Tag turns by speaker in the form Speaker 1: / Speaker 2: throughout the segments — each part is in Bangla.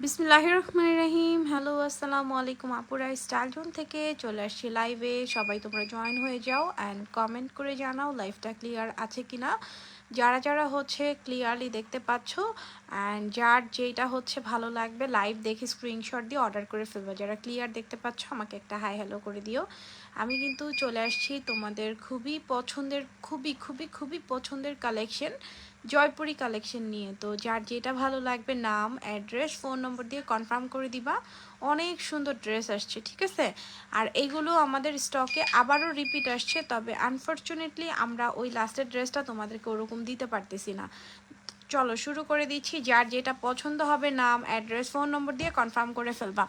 Speaker 1: বিসমিল্লাহ রহমান রহিম হ্যালো, আসসালামু আলাইকুম। আপুরা স্টাইল জোন থেকে চলে আসছি লাইভে সবাই তোমরা জয়েন হয়ে যাও অ্যান্ড কমেন্ট করে জানাও লাইভটা ক্লিয়ার আছে কি না যারা যারা হচ্ছে ক্লিয়ারলি দেখতে পাচ্ছ অ্যান্ড যার যেটা হচ্ছে ভালো লাগবে লাইভ দেখে স্ক্রিনশট দিয়ে অর্ডার করে ফেলব। যারা ক্লিয়ার দেখতে পাচ্ছ, আমাকে একটা হাই হ্যালো করে দিও। আমি কিন্তু চলে আসছি তোমাদের খুবই পছন্দের, খুবই খুবই খুবই পছন্দের কালেকশন জয়পুরি কালেকশন নিয়ে। তো যার যেটা ভালো লাগবে, নাম অ্যাড্রেস ফোন নম্বর দিয়ে কনফার্ম করে দিবা। অনেক সুন্দর ড্রেস আসছে, ঠিক আছে? আর এইগুলো আমাদের স্টকে আবারও রিপিট আসছে, তবে আনফর্চুনেটলি আমরা ওই লাস্টের ড্রেসটা তোমাদেরকে ওরকম দিতে পারতেছি না। চলো শুরু করে দিচ্ছি, যার যেটা পছন্দ হবে নাম অ্যাড্রেস ফোন নম্বর দিয়ে কনফার্ম করে ফেলবা।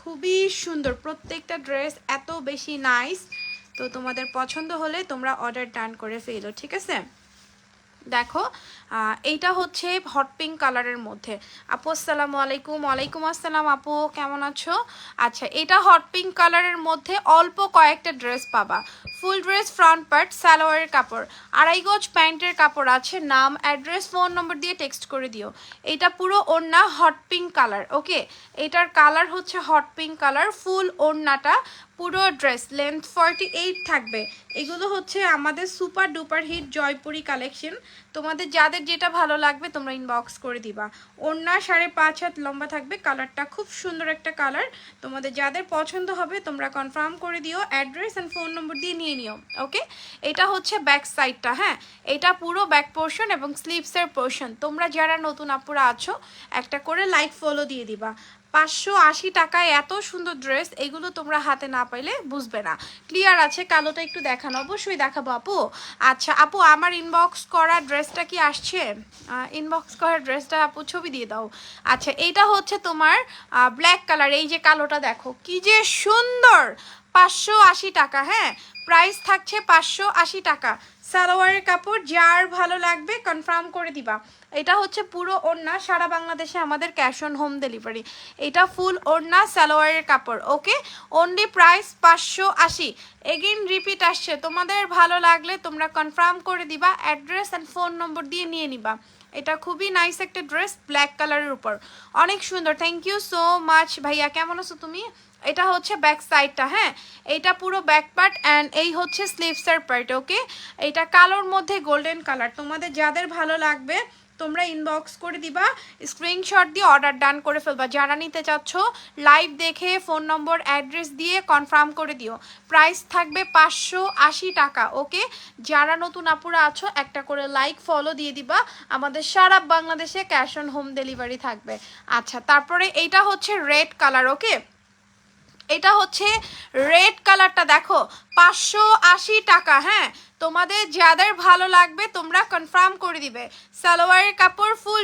Speaker 1: খুবই সুন্দর, প্রত্যেকটা ড্রেস এত বেশি নাইস তো তোমাদের পছন্দ হলে তোমরা অর্ডার ডান করে ফেলো, ঠিক আছে? দেখো এইটা হচ্ছে হট পিঙ্ক কালারের মধ্যে। আপু, আসসালামু আলাইকুম। ওয়ালাইকুম আসসালাম আপু, কেমন আছো? আচ্ছা এটা হট পিঙ্ক কালারের মধ্যে অল্প কয়েকটা ড্রেস পাবা। ফুল ড্রেস, ফ্রন্ট পার্ট, সালোয়ারের কাপড়। আড়াই গজ প্যান্টের কাপড় আছে, নাম, অ্যাড্রেস, ফোন নম্বর দিয়ে টেক্সট করে দিও। এটা পুরো ওড়না, হট পিঙ্ক কালার, ওকে? এটার কালার হচ্ছে হট পিঙ্ক কালার, ফুল ওড়নাটা পুরো ড্রেস লেন্থ ফর্টি এইট থাকবে। এগুলো হচ্ছে আমাদের super duper hit Jaipuri collection তোমাদের যাদের যেটা ভালো লাগবে তোমরা ইনবক্স করে দিবা। ওড়না সাড়ে পাঁচ হাত লম্বা থাকবে কালারটা খুব সুন্দর একটা কালার তোমাদের যাদের পছন্দ হবে তোমরা কনফার্ম করে দিও অ্যাড্রেস অ্যান্ড ফোন নম্বর দিয়ে নিয়ে নিও ওকে এটা হচ্ছে ব্যাক সাইডটা হ্যাঁ? এটা পুরো ব্যাক পোর্শন এবং স্লিভসের পোর্শন তোমরা যারা নতুন আপুরা আছো, একটা করে লাইক ফলো দিয়ে দিবা। পাঁচশো আশি টাকায় এত সুন্দর ড্রেস, এগুলো তোমরা হাতে না পাইলে বুঝবে না। ক্লিয়ার আছে, কালোটা একটু দেখানো, অবশ্যই দেখাবো আপু। আচ্ছা আপু, আমার ইনবক্স করা ড্রেসটা কি আসছে? ইনবক্স করা ড্রেসটা আপু, ছবি দিয়ে দাও। আচ্ছা এইটা হচ্ছে তোমার ব্ল্যাক কালার এই যে কালোটা দেখো, কি যে সুন্দর! পাঁচশো আশি টাকা হ্যাঁ? প্রাইস থাকছে পাঁচশো আশি টাকা। সালোয়ারের কাপড় যার ভালো লাগবে কনফার্ম করে দিবা। এটা হচ্ছে পুরো ওড়না, সারা বাংলাদেশে আমাদের ক্যাশ অন হোম ডেলিভারি এটা ফুল ওড়না, সালোয়ারের কাপড় ওকে অনলি প্রাইস পাঁচশো আশি। এগেইন রিপিট আসছে, তোমাদের ভালো লাগলে তোমরা কনফার্ম করে দিবা অ্যাড্রেস অ্যান্ড ফোন নম্বর দিয়ে নিয়ে নিবা। এটা খুবই নাইস একটা ড্রেস ব্ল্যাক কালারের উপর। অনেক সুন্দর থ্যাংক ইউ সো মাচ ভাইয়া, কেমন আছো তুমি? এটা হচ্ছে ব্যাক সাইডটা হ্যাঁ? এটা পুরো ব্যাক পার্ট অ্যান্ড এই হচ্ছে স্লিভসের পার্ট ওকে এটা কালোর মধ্যে গোল্ডেন কালার তোমাদের যাদের ভালো লাগবে, তোমরা ইনবক্স করে দিবা স্ক্রিনশট দিয়ে অর্ডার ডান করে ফেলবা। যারা নিতে চাচ্ছ লাইভ দেখে ফোন নম্বর অ্যাড্রেস দিয়ে কনফার্ম করে দিও। প্রাইস থাকবে পাঁচশো আশি টাকা ওকে যারা নতুন আপুরা আছো, একটা করে লাইক ফলো দিয়ে দিবা। আমাদের সারা বাংলাদেশে ক্যাশ অন হোম ডেলিভারি থাকবে। আচ্ছা তারপরে এইটা হচ্ছে রেড কালার ওকে এটা হচ্ছে রেড কালারটা, দেখো। পাঁচশো আশি টাকা হ্যাঁ? তোমাদের যাদের ভালো লাগবে, তোমরা কনফার্ম করে দিবে। সালোয়ারের কাপড় ফুল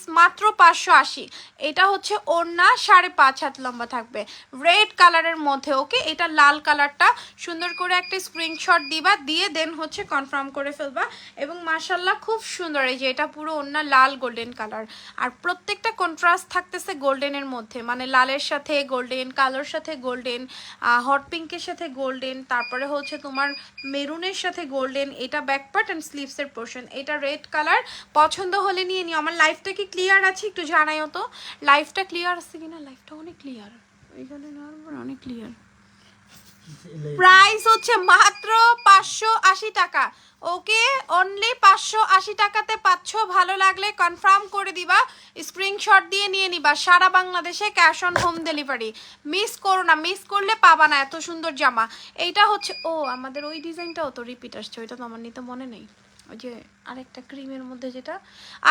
Speaker 1: প্রাইস মাত্র পাঁচশো আশি। এটা হচ্ছে ওড়না, সাড়ে পাঁচ হাত লম্বা থাকবে। রেড কালারের মধ্যে ওকে এটা লাল কালারটা সুন্দর করে একটা স্ক্রিনশট দিবা, দিয়ে দেন হচ্ছে কনফার্ম করে ফেলবা। এবং মার্শাল্লাহ খুব সুন্দর, এই যে এটা পুরো ওড়না লাল গোল্ডেন কালার আর প্রত্যেকটা কন্ট্রাস্ট থাকতেছে গোল্ডেনের মধ্যে। মানে লালের সাথে গোল্ডেন কালোর সাথে গোল্ডেন হট পিঙ্কের সাথে গোল্ডেন তারপরে হচ্ছে তোমার মেরুনের সাথে গোল্ডেন এটা ব্যাকপার্ট অ্যান্ড স্লিভসের পোর্শন এটা রেড কালার পছন্দ হলে নিয়ে নিও। আমার লাইফটা কি ক্লিয়ার আছে একটু জানাইও তো। লাইফটা ক্লিয়ার আছে কিনা? লাইফটা অনেক ক্লিয়ার নেওয়ার অনেক ক্লিয়ার প্রাইস হচ্ছে মাত্র পাঁচশো আশি টাকা। ওকে অনলি পাঁচশো আশি টাকাতে পাচ্ছ। ভালো লাগলে কনফার্ম করে দিবা। স্ক্রিনশট দিয়ে নিয়ে নিবা। সারা বাংলাদেশে cash on home delivery miss করো না মিস করলে পাবা না এত সুন্দর জামা। এইটা হচ্ছে ও আমাদের ওই ডিজাইনটাও তো রিপিট আসছে। ওইটা তো আমার নিতে মনে নেই। ওই যে আরেকটা ক্রিমের মধ্যে যেটা।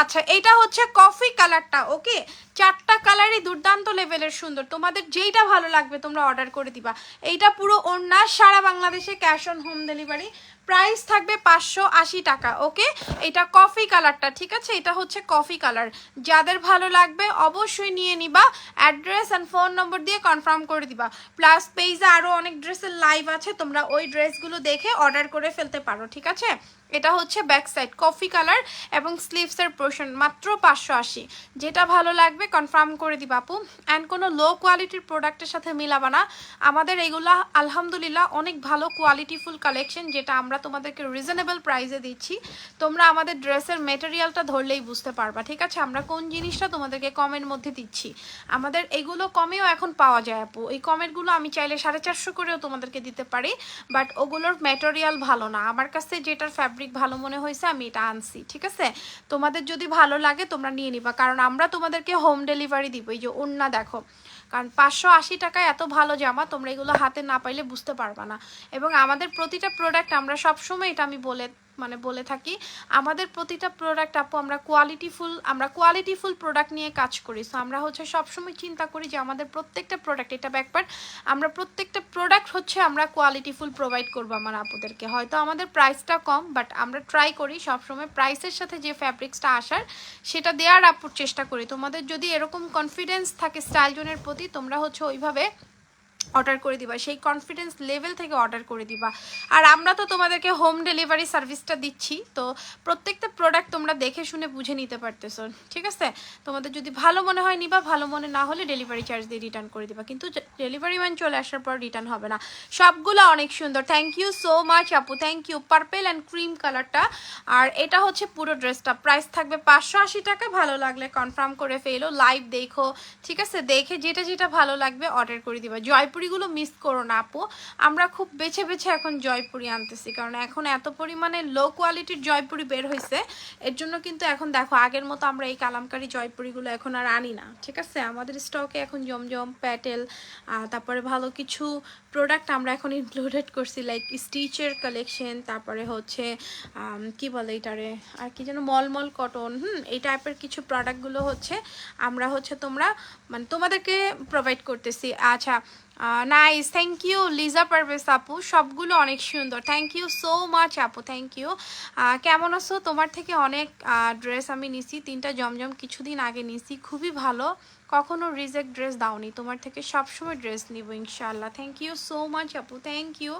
Speaker 1: আচ্ছা এইটা হচ্ছে কফি কালারটা, ওকে? চারটা কালারই দুর্দান্ত লেভেলের সুন্দর। তোমাদের যেইটা ভালো লাগবে তোমরা অর্ডার করে দিবা। এইটা পুরো ওড়না, সারা বাংলাদেশে cash on home delivery. Price থাকবে পাঁচশো আশি টাকা, ওকে? এটা কফি কালারটা, ঠিক আছে? এটা হচ্ছে কফি কালার। যাদের ভালো লাগবে অবশ্যই নিয়ে নিবা। অ্যাড্রেস অ্যান্ড ফোন নম্বর দিয়ে কনফার্ম করে দিবা। প্লাস পেজে আরও অনেক ড্রেসের লাইভ আছে। তোমরা ওই ড্রেসগুলো দেখে অর্ডার করে ফেলতে পারো, ঠিক আছে? এটা হচ্ছে ব্যাক সাইড কফি কালার এবং স্লিভসের পোর্শন মাত্র পাঁচশো আশি। যেটা ভালো লাগবে কনফার্ম করে দিবা আপু। অ্যান্ড কোনো লো কোয়ালিটির প্রোডাক্টের সাথে মিলাবা না। আমাদের এগুলা আলহামদুলিল্লাহ অনেক ভালো কোয়ালিটিফুল কালেকশন যেটা আমরা তোমাদেরকে রিজনেবল প্রাইসে দিচ্ছি। তোমরা আমাদের ড্রেসের মেটেরিয়ালটা ধরলেই বুঝতে পারবা, ঠিক আছে? আমরা কোন জিনিসটা তোমাদেরকে কমের মধ্যে দিচ্ছি। আমাদের এগুলো কমেও এখন পাওয়া যায় আপু। এই কমেরগুলো আমি চাইলে সাড়ে চারশো করেও তোমাদেরকে দিতে পারি বাট ওগুলোর ম্যাটেরিয়াল ভালো না। আমার কাছে যেটার ফ্যাব্রিক ভালো মনে হয়েছে, আমি এটা আনছি, ঠিক আছে? তোমাদের যদি ভালো লাগে, তোমরা নিয়ে নিবা। কারণ আমরা তোমাদেরকে হোম ডেলিভারি দিব। এই যে ওন্না দেখো। কারণ পাঁচশো আশি টাকায় এত ভালো জামা, তোমরা এগুলো হাতে না পাইলে বুঝতে পারবা না। এবং আমাদের প্রতিটা প্রোডাক্ট আমরা সবসময় এটা আমি বলে মানে বলে থাকি, আমাদের প্রতিটা প্রোডাক্ট আপু আমরা কোয়ালিটিফুল আমরা কোয়ালিটিফুল প্রোডাক্ট নিয়ে কাজ করি। সো আমরা হচ্ছে সবসময় চিন্তা করি যে আমাদের প্রত্যেকটা প্রোডাক্ট এটা ব্যাকপার্ট আমরা প্রত্যেকটা প্রোডাক্ট হচ্ছে আমরা কোয়ালিটিফুল প্রোভাইড করব আমার আপুদেরকে। হয়তো আমাদের প্রাইসটা কম বাট আমরা ট্রাই করি সবসময় প্রাইসের সাথে যে ফ্যাব্রিক্সটা আসার, সেটা দেওয়ার আপুর চেষ্টা করি। তোমাদের যদি এরকম কনফিডেন্স থাকে স্টাইল জোনের প্রতি, তোমরা হচ্ছে ওইভাবে অর্ডার করে দিবা, সেই কনফিডেন্স লেভেল থেকে অর্ডার করে দিবা। আর আমরা তো তোমাদেরকে হোম ডেলিভারি সার্ভিসটা দিচ্ছি, তো প্রত্যেকটা প্রোডাক্ট তোমরা দেখে শুনে বুঝে নিতে পারতেছো, ঠিক আছে? তোমাদের যদি ভালো মনে হয় নিবা, ভালো মনে না হলে ডেলিভারি চার্জ দিয়ে রিটার্ন করে দিবা, কিন্তু ডেলিভারি ম্যান চলে আসার পর রিটার্ন হবে না। সবগুলো অনেক সুন্দর থ্যাংক ইউ সো মাচ আপু thank you purple and cream কালারটা আর এটা হচ্ছে পুরো ড্রেসটা প্রাইস থাকবে পাঁচশো আশি টাকা, ভালো লাগলে কনফার্ম করে ফেলো লাইভ দেখো, ঠিক আছে? দেখে যেটা যেটা ভালো লাগবে অর্ডার করে দিবা। জয়পুরিগুলো মিস করো না আপু। আমরা খুব বেছে বেছে এখন জয়পুরি আনতেছি, কারণ এখন এত পরিমাণে লো কোয়ালিটির জয়পুরি বের হয়েছে এর জন্য কিন্তু এখন দেখো, আগের মতো আমরা এই কালামকারি জয়পুরিগুলো এখন আর আনি না, ঠিক আছে? আমাদের স্টকে এখন জমজম, প্যাটেল তারপরে ভালো কিছু প্রোডাক্ট আমরা এখন ইনক্লুডেড করছি লাইক স্টিচের কালেকশন তারপরে হচ্ছে কি বলে এটারে? আর কি যেন মলমল কটন হুম, এই টাইপের কিছু প্রোডাক্টগুলো হচ্ছে, আমরা হচ্ছে তোমরা মানে তোমাদেরকে প্রোভাইড করতেছি। আচ্ছা nice thank you Liza Parvez আপু। সবগুলো অনেক সুন্দর। থ্যাংক ইউ সো মাচ আপু থ্যাংক ইউ কেমন আছো? তোমার থেকে অনেক ড্রেস আমি নিছি। তিনটা জমজম কিছুদিন আগে নিছি। খুবই ভালো। কখনো রিজেক্ট ড্রেস দাওনি। তোমার থেকে সবসময় ড্রেস নিব ইনশাল্লাহ থ্যাংক ইউ সো মাচ আপু। থ্যাংক ইউ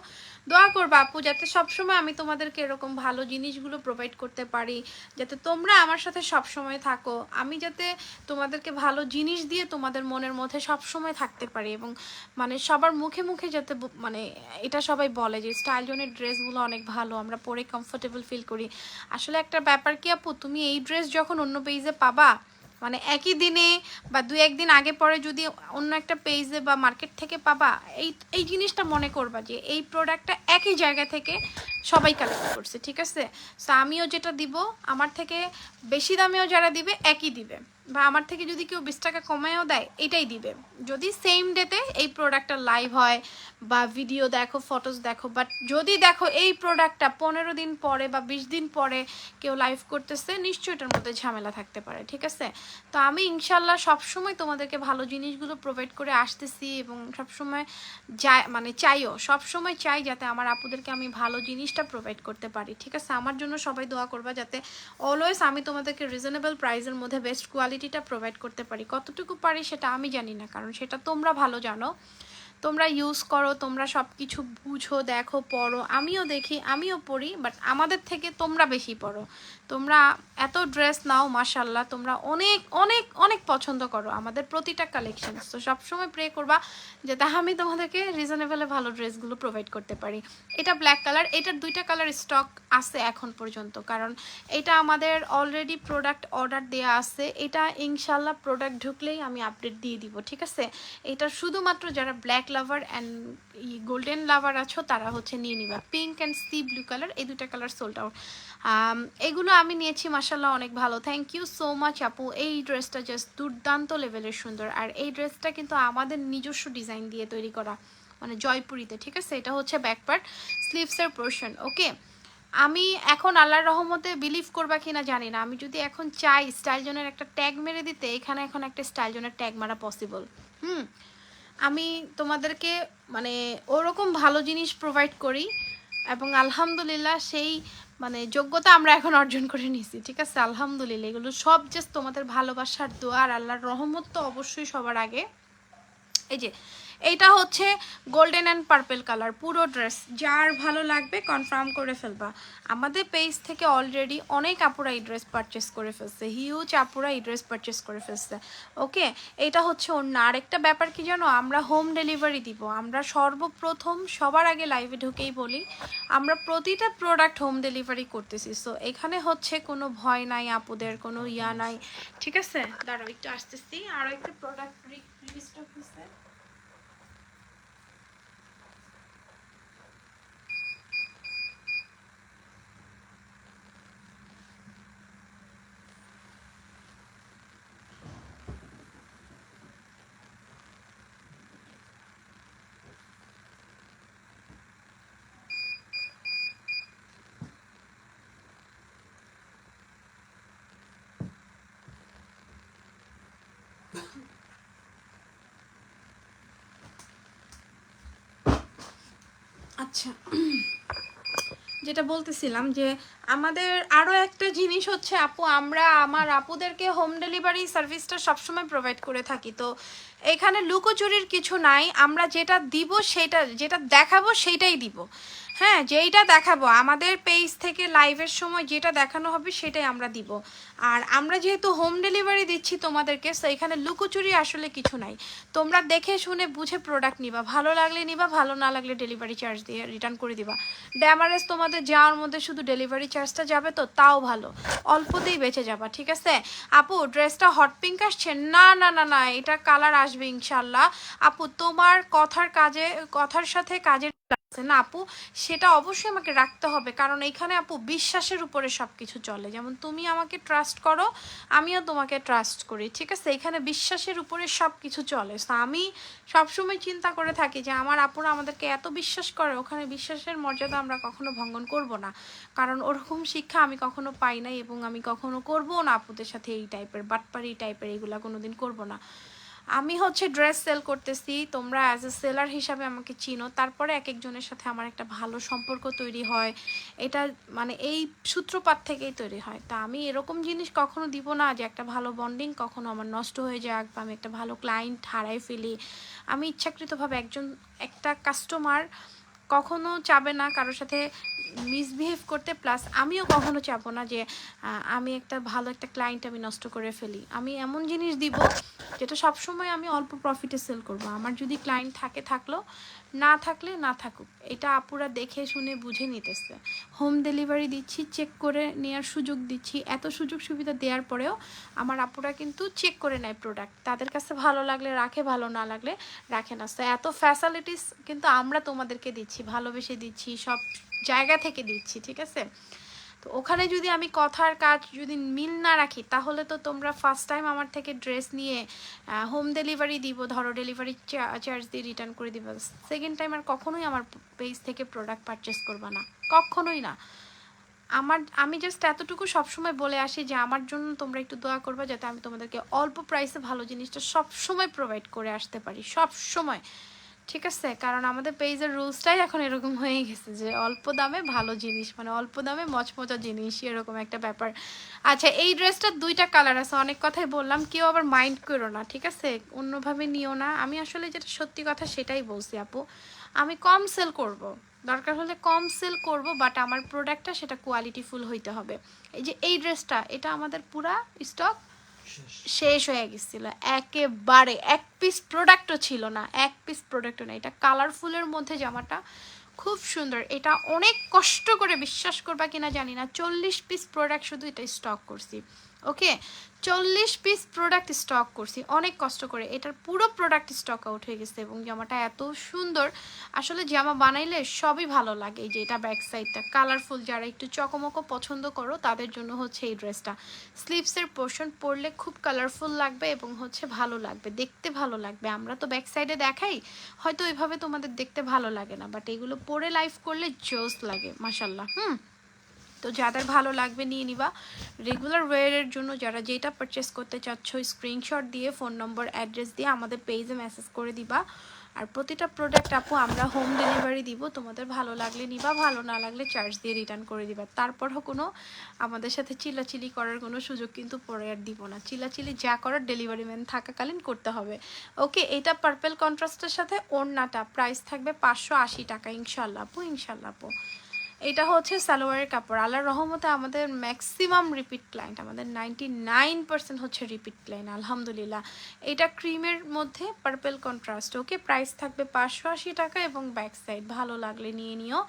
Speaker 1: দোয়া করব, আপু, যাতে সবসময় আমি তোমাদেরকে এরকম ভালো জিনিসগুলো প্রোভাইড করতে পারি, যাতে তোমরা আমার সাথে সবসময় থাকো। আমি যাতে তোমাদেরকে ভালো জিনিস দিয়ে তোমাদের মনের মধ্যে সবসময় থাকতে পারি এবং মানে সবার মুখে মুখে যাতে মানে এটা সবাই বলে যে স্টাইল জোনের ড্রেসগুলো অনেক ভালো, আমরা পরে কমফোর্টেবল ফিল করি। আসলে একটা ব্যাপার কি, আপু? তুমি এই ড্রেস যখন অন্য পেজে পাবা মানে একই দিনে বা দু একদিন আগে পরে যদি অন্য একটা পেজে বা মার্কেট থেকে পাবা, এই এই জিনিসটা মনে করবা যে এই প্রোডাক্টটা একই জায়গা থেকে সবাই কালেক্ট করছে, ঠিক আছে? তো আমিও যেটা দিব, আমার থেকে বেশি দামেও যারা দিবে, একই দিবে। বা আমার থেকে যদি কেউ বিশ টাকা কমায়ও দেয়, এটাই দিবে। যদি সেম ডেতে এই প্রোডাক্টটা লাইভ হয় বা ভিডিও দেখো ফটোস দেখো বাট যদি দেখো এই প্রোডাক্টটা পনেরো দিন পরে বা বিশ দিন পরে কেউ লাইভ করতেছে, নিশ্চয়ই এটার মধ্যে ঝামেলা থাকতে পারে, ঠিক আছে? তো আমি ইনশাল্লাহ সবসময় তোমাদেরকে ভালো জিনিসগুলো প্রোভাইড করে আসতেছি এবং সবসময় যাই মানে চাইও, সবসময় চাই যাতে আমার আপুদেরকে আমি ভালো জিনিসটা প্রোভাইড করতে পারি, ঠিক আছে? আমার জন্য সবাই দোয়া করবা যাতে অলওয়েজ আমি তোমাদেরকে রিজনেবল প্রাইসের মধ্যে বেস্ট কোয়ালিটিটা প্রোভাইড করতে পারি। কতটুকু পারি সেটা আমি জানি না, কারণ সেটা তোমরা ভালো জানো। তোমরা ইউজ করো, তোমরা সব কিছু বুঝো, দেখো, পড়ো। আমিও দেখি, আমিও পড়ি বাট আমাদের থেকে তোমরা বেশি পড়ো। তোমরা এত ড্রেস নাও মাসাল্লাহ তোমরা অনেক অনেক অনেক পছন্দ করো আমাদের প্রতিটা কালেকশন তো সবসময় প্রে করবা যাতে আমি তোমাদেরকে রিজনেবলে ভালো ড্রেসগুলো প্রোভাইড করতে পারি। এটা ব্ল্যাক কালার এটার দুইটা কালার স্টক আছে এখন পর্যন্ত। কারণ এটা আমাদের অলরেডি প্রোডাক্ট অর্ডার দেওয়া আছে। এটা ইনশাল্লাহ প্রোডাক্ট ঢুকলেই আমি আপডেট দিয়ে দিব, ঠিক আছে? এটা শুধুমাত্র যারা black lover and golden lover আছো, তারা হচ্ছে নিয়ে নিবা। Pink and sea blue colour এই দুটা কালার সোল্ড আউট এগুলো আমি নিয়েছি মাসাল্লাহ অনেক ভালো। থ্যাংক ইউ সো মাচ আপু। এই ড্রেসটা জাস্ট দুর্দান্ত লেভেলের সুন্দর। আর এই ড্রেসটা কিন্তু আমাদের নিজস্ব ডিজাইন দিয়ে তৈরি করা মানে জয়পুরিতে, ঠিক আছে? এটা হচ্ছে ব্যাকপার্ট স্লিভসের পোর্শন ওকে আমি এখন আল্লাহর রহমতে বিলিভ করবা কিনা জানি না। আমি যদি এখন চাই স্টাইল জোনের একটা ট্যাগ মেরে দিতে, এখানে এখন একটা স্টাইল জোনের ট্যাগ মারা পসিবল হুম? আমি তোমাদেরকে মানে ওরকম ভালো জিনিস প্রোভাইড করি এবং আলহামদুলিল্লাহ সেই মানে যোগ্যতা আমরা এখন অর্জন করে নিয়েছি, ঠিক আছে? আলহামদুলিল্লাহ, এগুলো সব জাস্ট তোমাদের ভালোবাসার দোয়া আর আল্লাহর রহমত তো অবশ্যই সবার আগে। এই যে, এটা হচ্ছে গোল্ডেন অ্যান্ড পার্পেল কালার পুরো ড্রেস যার ভালো লাগবে কনফার্ম করে ফেলবা। আমাদের পেজ থেকে অলরেডি অনেক আপুরা এই ড্রেস পারচেস করে ফেলছে। হিউজ আপুরা এই ড্রেস পারচেস করে ফেলছে। ওকে এটা হচ্ছে অন্য। আরেকটা ব্যাপার কি জানো? আমরা হোম ডেলিভারি দিব। আমরা সর্বপ্রথম সবার আগে লাইভে ঢুকেই বলি, আমরা প্রতিটা প্রোডাক্ট হোম ডেলিভারি করতেছি। সো এখানে হচ্ছে কোনো ভয় নাই, আপুদের কোনো ইয়া নাই। ঠিক আছে? দাঁড়াও, একটু আসতেছি। আরও একটা প্রোডাক্ট রিস্টক হয়েছে আচ্ছা। যেটা বলতেছিলাম যে আমাদের আরও একটা জিনিস হচ্ছে, আপু, আমরা আমার আপুদেরকে হোম ডেলিভারি সার্ভিসটা সবসময় প্রোভাইড করে থাকি। তো এখানে লুকোচুরির কিছু নাই, আমরা যেটা দিব সেটা, যেটা দেখাবো সেটাই দিব। হ্যাঁ যেইটা দেখাবো, আমাদের পেজ থেকে লাইভের সময় যেটা দেখানো হবে সেটাই আমরা দিব। আর আমরা যেহেতু হোম ডেলিভারি দিচ্ছি তোমাদেরকে তো এখানে লুকোচুরি আসলে কিছু নাই। তোমরা দেখে শুনে বুঝে প্রোডাক্ট নিবা। ভালো লাগলে নিবা, ভালো না লাগলে ডেলিভারি চার্জ দিয়ে রিটার্ন করে দিবা। ড্যামারেজ তোমাদের যাওয়ার মধ্যে শুধু ডেলিভারি চার্জটা যাবে তো, তাও ভালো। অল্পতেই বেঁচে যাবা, ঠিক আছে? আপু ড্রেসটা হট পিঙ্ক আসছে? না না না না, এটা কালার আসবে ইনশাল্লাহ আপু, তোমার কথার কাজে, কথার সাথে কাজের না, আপু, সেটা অবশ্যই আমাকে রাখতে হবে। কারণ এখানে, আপু, বিশ্বাসের উপরে সব কিছু চলে। যেমন, তুমি আমাকে ট্রাস্ট করো, আমিও তোমাকে ট্রাস্ট করি, ঠিক আছে? এখানে বিশ্বাসের উপরে সব কিছু চলে। তো আমি সবসময় চিন্তা করে থাকি যে, আমার আপুরা আমাদেরকে এত বিশ্বাস করে, ওখানে বিশ্বাসের মর্যাদা আমরা কখনো ভঙ্গন করব না। কারণ, ওরকম শিক্ষা আমি কখনো পাই নাই এবং আমি কখনো করব না আপুদের সাথে এই টাইপের বাটপারি টাইপের এইগুলা কোনোদিন করব না। আমি হচ্ছে ড্রেস সেল করতেছি, তোমরা অ্যাজ এ সেলার হিসাবে আমাকে চিনো। তারপরে এক একজনের সাথে আমার একটা ভালো সম্পর্ক তৈরি হয়। এটা মানে এই সূত্রপাত থেকেই তৈরি হয়। তা আমি এরকম জিনিস কখনো দিব না যে একটা ভালো বন্ডিং কখনো আমার নষ্ট হয়ে যাক বা আমি একটা ভালো ক্লায়েন্ট হারাই ফেলি। আমি ইচ্ছাকৃতভাবে একজন, একটা কাস্টমার কখনো চাবে না কারোর সাথে মিসবিহেভ করতে প্লাস আমিও কখনো চাবো না যে আমি একটা ভালো একটা ক্লায়েন্ট আমি নষ্ট করে ফেলি। আমি এমন জিনিস দিব যেটা সবসময় আমি অল্প প্রফিটে সেল করব। আমার যদি ক্লায়েন্ট থাকে, থাকল, না থাকলে না থাকুক। এটা আপুরা দেখে শুনে বুঝে নিতেছে। হোম ডেলিভারি দিচ্ছি চেক করে নেওয়ার সুযোগ দিচ্ছি। এত সুযোগ সুবিধা দেওয়ার পরেও আমার আপুরা কিন্তু চেক করে নেয় প্রোডাক্ট তাদের কাছে ভালো লাগলে রাখে, ভালো না লাগলে রাখে না। এত ফ্যাসিলিটিস কিন্তু আমরা তোমাদেরকে দিচ্ছি। ভালোবেসে দিচ্ছি, সব জায়গা থেকে দিচ্ছি, ঠিক আছে? তো ওখানে যদি আমি কথার কাজ যদি মিল না রাখি, তাহলে তো তোমরা ফার্স্ট টাইম আমার থেকে ড্রেস নিয়ে হোম ডেলিভারি দিব, ধরো ডেলিভারি চার্জ দিয়ে রিটার্ন করে দিব। সেকেন্ড টাইম আর কখনোই আমার পেজ থেকে প্রোডাক্ট পারচেস করবে না, কখনোই না। আমার, আমি জাস্ট এতটুকু সবসময় বলে আসি যে, আমার জন্য তোমরা একটু দোয়া করবে যাতে আমি তোমাদেরকে অল্প প্রাইসে ভালো জিনিসটা সবসময় প্রোভাইড করে আসতে পারি সব সময় ঠিক আছে? কারণ আমাদের পেজের রুলসটাই এখন এরকম হয়ে গেছে যে অল্প দামে ভালো জিনিস মানে অল্প দামে মচমচা জিনিস এরকম একটা ব্যাপার। আচ্ছা এই ড্রেসটার দুইটা কালার আছে, অনেক কথাই বললাম, কেউ আবার মাইন্ড করো না, ঠিক আছে? অন্যভাবে নিও না। আমি আসলে যেটা সত্যি কথা সেটাই বলছি আপু। আমি কম সেল করব। দরকার হলে কম সেল করব বাট আমার প্রোডাক্টটা সেটা কোয়ালিটিফুল হইতে হবে। এই যে এই ড্রেসটা এটা আমাদের পুরা স্টক শেষ হয়ে গেছিল। একেবারে এক পিস প্রোডাক্টও ছিল না, এক পিস প্রোডাক্টও না। এটা কালারফুলের মধ্যে জামাটা খুব সুন্দর। এটা অনেক কষ্ট করে বিশ্বাস করবা কিনা জানি না। চল্লিশ পিস প্রোডাক্ট শুধু এটা স্টক করছি। ওকে চল্লিশ পিস প্রোডাক্ট স্টক করছি। অনেক কষ্ট করে। এটার পুরো প্রোডাক্ট স্টক আউট হয়ে গেছে এবং জামাটা এত সুন্দর। আসলে জামা বানাইলে সবই ভালো লাগে। এই যে এটা ব্যাক সাইডটা কালারফুল যারা একটু চকমকো পছন্দ করো, তাদের জন্য হচ্ছে এই ড্রেসটা। স্লিভসের পোর্শন পরলে খুব কালারফুল লাগবে এবং হচ্ছে ভালো লাগবে। দেখতে ভালো লাগবে। আমরা তো ব্যাক সাইডে দেখাই। হয়তো ওইভাবে তোমাদের দেখতে ভালো লাগে না বাট এগুলো পরে লাইভ করলে জোস লাগে মাসাল্লাহ হুম? তো যাদের ভালো লাগবে নিয়ে নিবা। রেগুলার ওয়ারের জন্য যারা যেটা পারচেস করতে চাচ্ছ স্ক্রিনশট দিয়ে ফোন নম্বর অ্যাড্রেস দিয়ে আমাদের পেজে মেসেজ করে দিবা। আর প্রতিটা প্রোডাক্ট আপু আমরা হোম ডেলিভারি দিব, তোমাদের ভালো লাগলে নিবা, ভালো না লাগলে চার্জ দিয়ে রিটার্ন করে দিবা। তারপরও কোনো আমাদের সাথে চিল্লাচিলি করার কোনো সুযোগ কিন্তু পরে আর দিব না। চিল্লাচিলি যা করার ডেলিভারি ম্যান থাকাকালীন করতে হবে। ওকে এটা পার্পেল কন্ট্রাস্টের সাথে ওড়নাটা প্রাইস থাকবে পাঁচশো আশি টাকা, ইনশাল্লাহ আপু ইনশাল্লাহ আপু। এটা হচ্ছে সালোয়ারের কাপড়। আল্লাহর রহমতে আমাদের ম্যাক্সিমাম রিপিট ক্লায়েন্ট আমাদের নাইনটি নাইন পার্সেন্ট হচ্ছে রিপিট ক্লায়েন্ট আলহামদুলিল্লাহ। এটা ক্রিমের মধ্যে পার্পেল কন্ট্রাস্ট ওকে প্রাইস থাকবে পাঁচশো আশি টাকা এবং ব্যাক সাইড ভালো লাগলে নিয়ে নিও।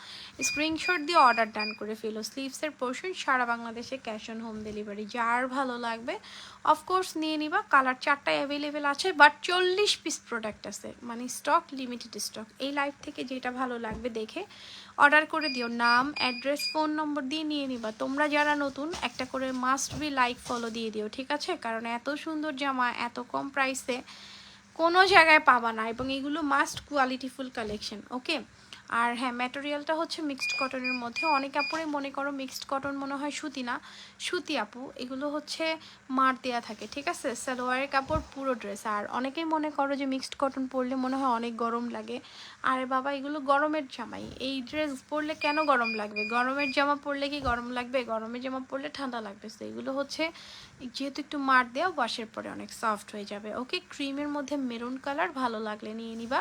Speaker 1: স্ক্রিনশট দিয়ে অর্ডার ডান করে ফেলো। স্লিভসের পোর্শন সারা বাংলাদেশে ক্যাশ অন হোম ডেলিভারি যার ভালো লাগবে। অফকোর্স নিয়ে নিবা। কালার চারটা অ্যাভেলেবেল আছে বাট চল্লিশ পিস প্রোডাক্ট আছে মানে স্টক লিমিটেড স্টক এই লাইফ থেকে যেটা ভালো লাগবে দেখে অর্ডার করে দিও, নাম, অ্যাড্রেস, ফোন নম্বর দিয়ে নিয়ে নিবা। তোমরা যারা নতুন, একটা করে মাস্ট বি লাইক ফলো দিয়ে দিও, ঠিক আছে? কারণ এত সুন্দর জামা, এত কম প্রাইসে কোনো জায়গায় পাবা না এবং এগুলো মাস্ট কোয়ালিটিফুল কালেকশন ওকে আর হ্যাঁ ম্যাটেরিয়ালটা হচ্ছে মিক্সড কটনের মধ্যে। অনেক আপুরে মনে করো মিক্সড কটন মনে হয় সুতি না। সুতি আপু, এগুলো হচ্ছে মার দেওয়া থাকে, ঠিক আছে? সালোয়ারের কাপড়, পুরো ড্রেস আর অনেকেই মনে করো যে মিক্সড কটন পরলে মনে হয় অনেক গরম লাগে। আরে বাবা, এগুলো গরমের জামাই। এই ড্রেস পরলে কেন গরম লাগবে? গরমের জামা পরলে কি গরম লাগবে? গরমের জামা পরলে ঠান্ডা লাগবে। তো এগুলো হচ্ছে, যেহেতু একটু মার দেওয়া ওয়াশের পরে অনেক সফট হয়ে যাবে। ওকে ক্রিমের মধ্যে মেরুন কালার ভালো লাগলে নিয়ে নিবা।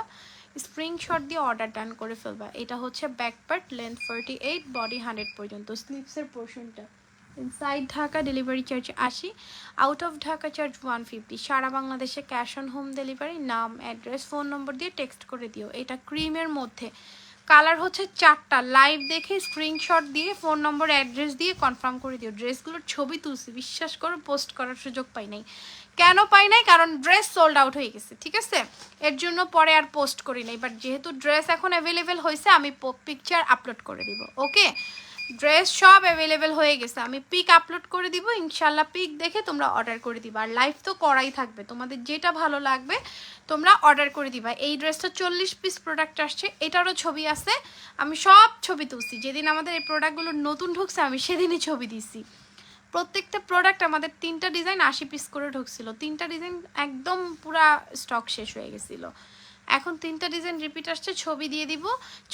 Speaker 1: স্ক্রিনশট দিয়ে অর্ডার ডান করে ফেলবা। এটা হচ্ছে back part length forty eight body hundred পর্যন্ত স্লিপসের পোর্শনটা ইনসাইড ঢাকা ডেলিভারি চার্জ আশি out of Dhaka charge one fifty সারা বাংলাদেশে ক্যাশ অন হোম ডেলিভারি নাম অ্যাড্রেস ফোন নম্বর দিয়ে টেক্সট করে দিও। এটা ক্রিমের মধ্যে। কালার হচ্ছে চারটা। লাইভ দেখে স্ক্রিনশট দিয়ে ফোন নম্বর অ্যাড্রেস দিয়ে কনফার্ম করে দিও। ড্রেসগুলোর ছবি তুলছি। বিশ্বাস করো পোস্ট করার সুযোগ পাই নাই। কেন পাই নাই? কারণ ড্রেস সোল্ড আউট হয়ে গেছে, ঠিক আছে? এর জন্য পরে আর পোস্ট করি নাই বাট যেহেতু ড্রেস এখন অ্যাভেলেবেল হয়েছে, আমি পিকচার আপলোড করে দিব ওকে ড্রেস সব অ্যাভেলেবেল হয়ে গেছে, আমি পিক আপলোড করে দিব, ইনশাল্লাহ পিক দেখে তোমরা অর্ডার করে দিবা। আর লাইভ তো করাই থাকবে, তোমাদের যেটা ভালো লাগবে, তোমরা অর্ডার করে দিবা। এই ড্রেসটা চল্লিশ পিস প্রোডাক্ট আসছে, এটারও ছবি আছে, আমি সব ছবি তুলছি। যেদিন আমাদের এই প্রোডাক্টগুলো নতুন ঢুকছে, আমি সেদিনই ছবি দিছি। প্রত্যেকটা প্রোডাক্ট আমাদের তিনটা ডিজাইন আশি পিস করে ঢুকছিল। তিনটা ডিজাইন একদম পুরা স্টক শেষ হয়ে গেছিল। এখন তিনটা ডিজাইন রিপিট আসছে, ছবি দিয়ে দিব,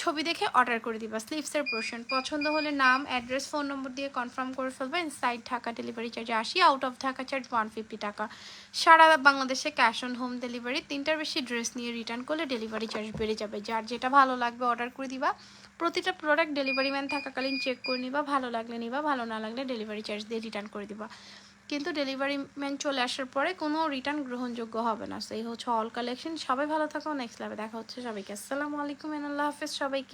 Speaker 1: ছবি দেখে অর্ডার করে দিবা। স্লিভসের পোর্শন পছন্দ হলে নাম অ্যাড্রেস ফোন নম্বর দিয়ে কনফার্ম করে ফেলবা। ইনসাইড ঢাকা ডেলিভারি চার্জ আশি out of Dhaka charge one fifty টাকা। সারা বাংলাদেশে ক্যাশ অন হোম ডেলিভারি তিনটার বেশি ড্রেস নিয়ে রিটার্ন করলে ডেলিভারি চার্জ বেড়ে যাবে। যার যেটা ভালো লাগবে অর্ডার করে দিবা। প্রতিটা প্রোডাক্ট ডেলিভারি ম্যান থাকাকালীন চেক করে নিবা, ভালো লাগলে নিবা, ভালো না লাগলে ডেলিভারি চার্জ দিয়ে রিটার্ন করে দিবা। কিন্তু ডেলিভারি ম্যান চলে আসার পরে কোনো রিটার্ন গ্রহণযোগ্য হবে না। সেই হচ্ছে অল কালেকশন সবাই ভালো থাকো নেক্সট লাভে দেখা হচ্ছে সবাইকে। আসসালামু আলাইকুম আল্লাহ হাফেজ সবাইকে।